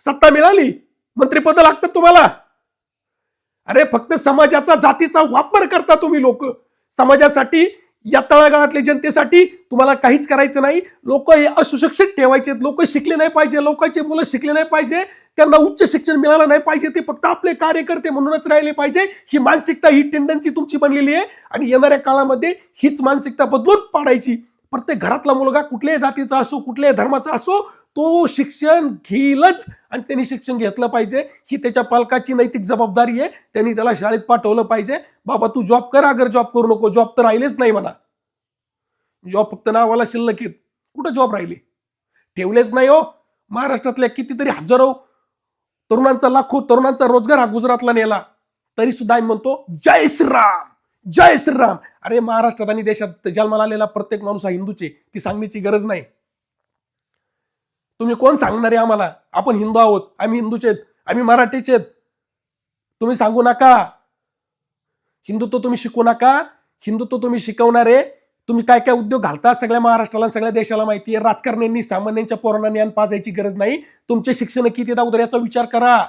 सत्ता मिळाली. मंत्रिपद लागतात तुम्हाला. अरे फक्त समाजाचा जातीचा वापर करता तुम्ही लोक. समाजासाठी या तळागाळातल्या जनतेसाठी तुम्हाला काहीच करायचं नाही. लोक हे असुशिक्षित ठेवायचे लोक शिकले नाही पाहिजे लोकांचे मुलं शिकले नाही पाहिजे त्यांना उच्च शिक्षण मिळालं नाही पाहिजे ते फक्त आपले कार्यकर्ते म्हणूनच राहिले पाहिजे. ही मानसिकता ही टेंडन्सी तुमची बनलेली आहे. आणि येणाऱ्या काळामध्ये हीच मानसिकता बदलून पाडायची. प्रत्येक घरातला मुलगा कुठल्याही जातीचा असो कुठल्याही धर्माचा असो तो शिक्षण घेईलच. आणि त्यांनी शिक्षण घेतलं पाहिजे. ही त्याच्या पालकाची नैतिक जबाबदारी आहे. त्यांनी त्याला शाळेत पाठवलं पाहिजे. बाबा तू जॉब कर. अगर जॉब करू नको जॉब तर राहिलेच नाही म्हणा. जॉब फक्त नावाला शिल्लक येत कुठं जॉब राहिले? ठेवलेच नाही हो. महाराष्ट्रातल्या कितीतरी हजारो तरुणांचा लाखो तरुणांचा रोजगार हा गुजरातला नेला. तरी सुद्धा आम्ही म्हणतो जय श्रीराम! जय श्रीराम! अरे महाराष्ट्रात आणि देशात जन्माला आलेला प्रत्येक माणूस हा हिंदूचे ती सांगण्याची गरज नाही. तुम्ही कोण सांगणार आहे आम्हाला? आपण हिंदू आहोत आम्ही हिंदूचे आहेत आम्ही मराठीचे आहेत. तुम्ही सांगू नका. हिंदुत्व तुम्ही शिकू नका. हिंदुत्व तुम्ही शिकवणारे. तुम्ही काय काय उद्योग घालता? सगळ्या महाराष्ट्राला सगळ्या देशाला माहिती आहे राजकारण्यांनी सामान्यांच्या पोरांना ज्ञान पाजायची गरज नाही. तुमचे शिक्षण किती उदर याचा विचार करा.